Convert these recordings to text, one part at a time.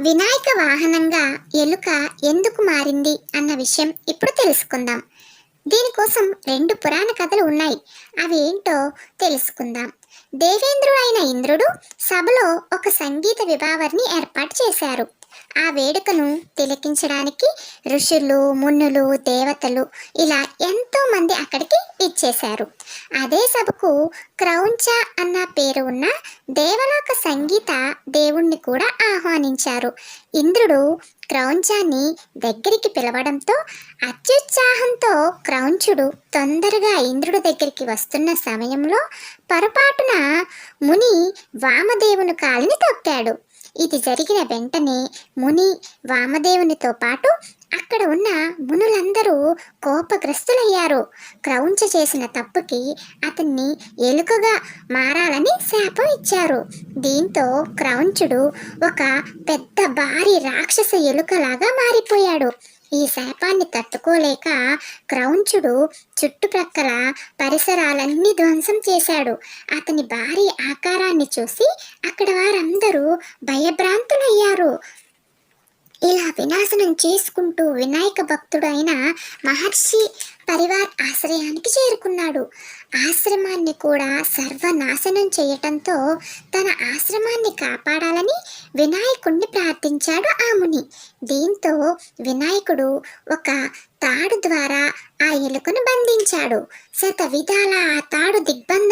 వినాయక వాహనంగా ఎలుక ఎందుకు మారింది అన్న విషయం ఇప్పుడు తెలుసుకుందాం. దీనికోసం రెండు పురాణ కథలు ఉన్నాయి. అవి ఏంటో తెలుసుకుందాం. దేవేంద్రుడైన ఇంద్రుడు సభలో ఒక సంగీత విభావర్ని ఏర్పాటు చేశారు. ఆ వేడుకను తిలకించడానికి ఋషులు మునులు దేవతలు ఇలా ఎంతోమంది అక్కడికి ఇచ్చేశారు అదే సభకు క్రౌంచ అన్న పేరు ఉన్న దేవలోక సంగీత దేవుణ్ణి కూడా ఆహ్వానించారు. ఇంద్రుడు క్రౌంచాన్ని దగ్గరికి పిలవడంతో అత్యుత్సాహంతో క్రౌంచుడు తొందరగా ఇంద్రుడి దగ్గరికి వస్తున్న సమయంలో పొరపాటున ముని వామదేవుని కాలిని తొక్కాడు. ఇది జరిగిన వెంటనే ముని వామదేవునితో పాటు అక్కడ ఉన్న మునులందరూ కోపగ్రస్తులయ్యారు. క్రౌంచ చేసిన తప్పుకి అతన్ని ఎలుకగా మారాలని శాపం ఇచ్చారు. దీంతో క్రౌంచుడు ఒక పెద్ద భారీ రాక్షస ఎలుకలాగా మారిపోయాడు. ఈ శాపాన్ని తట్టుకోలేక క్రౌంచుడు చుట్టుప్రక్కల పరిసరాలన్నీ ధ్వంసం చేశాడు. అతని భారీ ఆకారాన్ని చూసి అక్కడ వారందరూ భయభ్రాంతులయ్యారు. ఇలా వినాశనం చేసుకుంటూ వినాయక భక్తుడైన మహర్షి పరివార్ ఆశ్రయానికి చేరుకున్నాడు. ఆశ్రమాన్ని కూడా సర్వనాశనం చేయటంతో తన ఆశ్రమాన్ని కాపాడాలని వినాయకుణ్ణి ప్రార్థించాడు ఆ ముని. దీంతో వినాయకుడు ఒక తాడు ద్వారా ఆ ఎలుకను బంధించాడు. శత విధాల ఆ తాడు దిగ్బంధం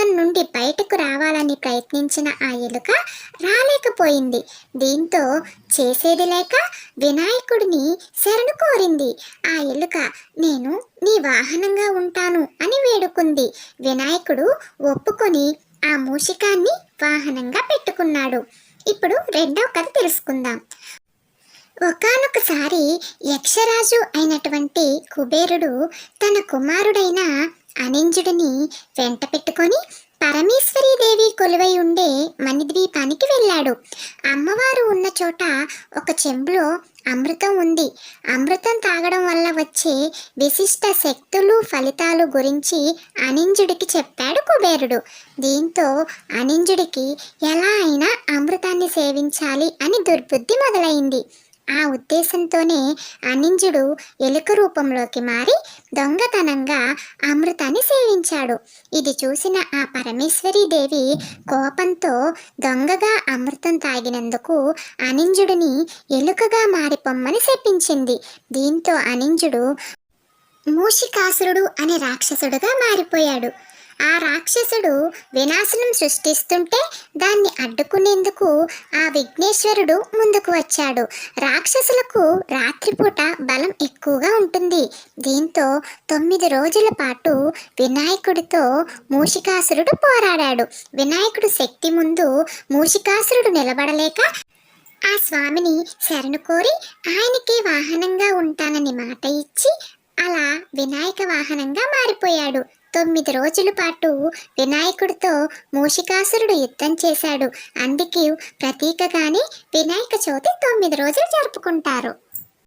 ప్రయత్నించిన ఆ ఎలుక రాలేకపోయింది. దీంతో చేసేది లేక వినాయకుడిని శరణు కోరింది. ఆ ఎలుక నేను నీ వాహనంగా ఉంటాను అని వేడుకుంది. వినాయకుడు ఒప్పుకొని ఆ మూషికాన్ని వాహనంగా పెట్టుకున్నాడు. ఇప్పుడు రెండవ కథ తెలుసుకుందాం. ఒకానొకసారి యక్షరాజు అయినటువంటి కుబేరుడు తన కుమారుడైన అనింజుడిని వెంట పెట్టుకొని పరమేశ్వరీదేవి కొలువై ఉండే మణిద్వీపానికి వెళ్ళాడు. అమ్మవారు ఉన్న చోట ఒక చెంబులో అమృతం ఉంది. అమృతం తాగడం వల్ల వచ్చే విశిష్ట శక్తులు ఫలితాలు గురించి అనింజుడికి చెప్పాడు కుబేరుడు. దీంతో అనింజుడికి ఎలా అయినా అమృతాన్ని సేవించాలి అని దుర్బుద్ధి మొదలైంది. ఆ ఉద్దేశంతోనే అనింజుడు ఎలుక రూపంలోకి మారి దొంగతనంగా అమృతాన్ని సేవించాడు. ఇది చూసిన ఆ పరమేశ్వరీదేవి కోపంతో దొంగగా అమృతం తాగినందుకు అనింజుడిని ఎలుకగా మారిపోమ్మని శపించింది. దీంతో అనింజుడు మూషికాసురుడు అనే రాక్షసుడుగా మారిపోయాడు. ఆ రాక్షసుడు వినాశనం సృష్టిస్తుంటే దాన్ని అడ్డుకునేందుకు ఆ విఘ్నేశ్వరుడు ముందుకు వచ్చాడు. రాక్షసులకు రాత్రిపూట బలం ఎక్కువగా ఉంటుంది. దీంతో తొమ్మిది రోజుల పాటు వినాయకుడితో మూషికాసురుడు పోరాడాడు. వినాయకుడు శక్తి ముందు మూషికాసురుడు నిలబడలేక ఆ స్వామిని శరణు కోరి ఆయనకి వాహనంగా ఉంటానని మాట ఇచ్చి అలా వినాయక వాహనంగా మారిపోయాడు. తొమ్మిది రోజుల పాటు వినాయకుడితో మూషికాసురుడు యుద్ధం చేశాడు. అందుకే ప్రతీకగానే వినాయక చవితి తొమ్మిది రోజులు జరుపుకుంటారు.